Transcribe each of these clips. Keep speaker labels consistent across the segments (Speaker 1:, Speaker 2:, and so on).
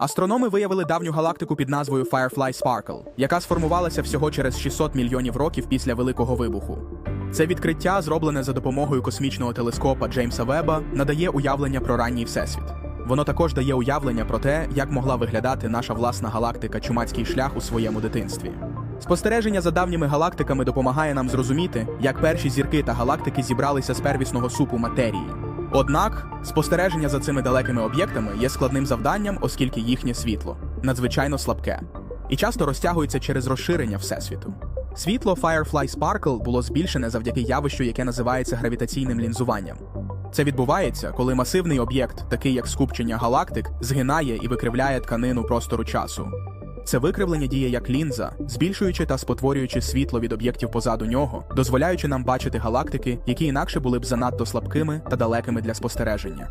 Speaker 1: Астрономи виявили давню галактику під назвою Firefly Sparkle, яка сформувалася всього через 600 мільйонів років після Великого вибуху. Це відкриття, зроблене за допомогою космічного телескопа Джеймса Веба, надає уявлення про ранній всесвіт. Воно також дає уявлення про те, як могла виглядати наша власна галактика Чумацький шлях у своєму дитинстві. Спостереження за давніми галактиками допомагає нам зрозуміти, як перші зірки та галактики зібралися з первісного супу матерії. Однак спостереження за цими далекими об'єктами є складним завданням, оскільки їхнє світло надзвичайно слабке і часто розтягується через розширення всесвіту. Світло Firefly Sparkle було збільшене завдяки явищу, яке називається гравітаційним лінзуванням. Це відбувається, коли масивний об'єкт, такий як скупчення галактик, згинає і викривляє тканину простору часу. Це викривлення діє як лінза, збільшуючи та спотворюючи світло від об'єктів позаду нього, дозволяючи нам бачити галактики, які інакше були б занадто слабкими та далекими для спостереження.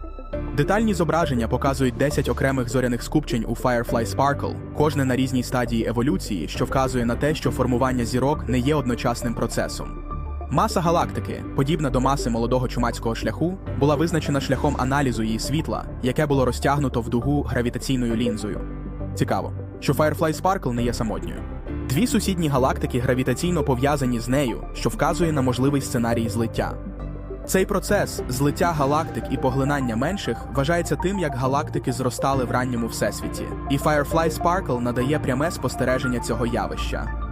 Speaker 1: Детальні зображення показують 10 окремих зоряних скупчень у Firefly Sparkle, кожне на різній стадії еволюції, що вказує на те, що формування зірок не є одночасним процесом. Маса галактики, подібна до маси молодого чумацького шляху, була визначена шляхом аналізу її світла, яке було розтягнуто в дугу гравітаційною лінзою. Цікаво, що Firefly Sparkle не є самотньою. Дві сусідні галактики гравітаційно пов'язані з нею, що вказує на можливий сценарій злиття. Цей процес злиття галактик і поглинання менших вважається тим, як галактики зростали в ранньому всесвіті, і Firefly Sparkle надає пряме спостереження цього явища.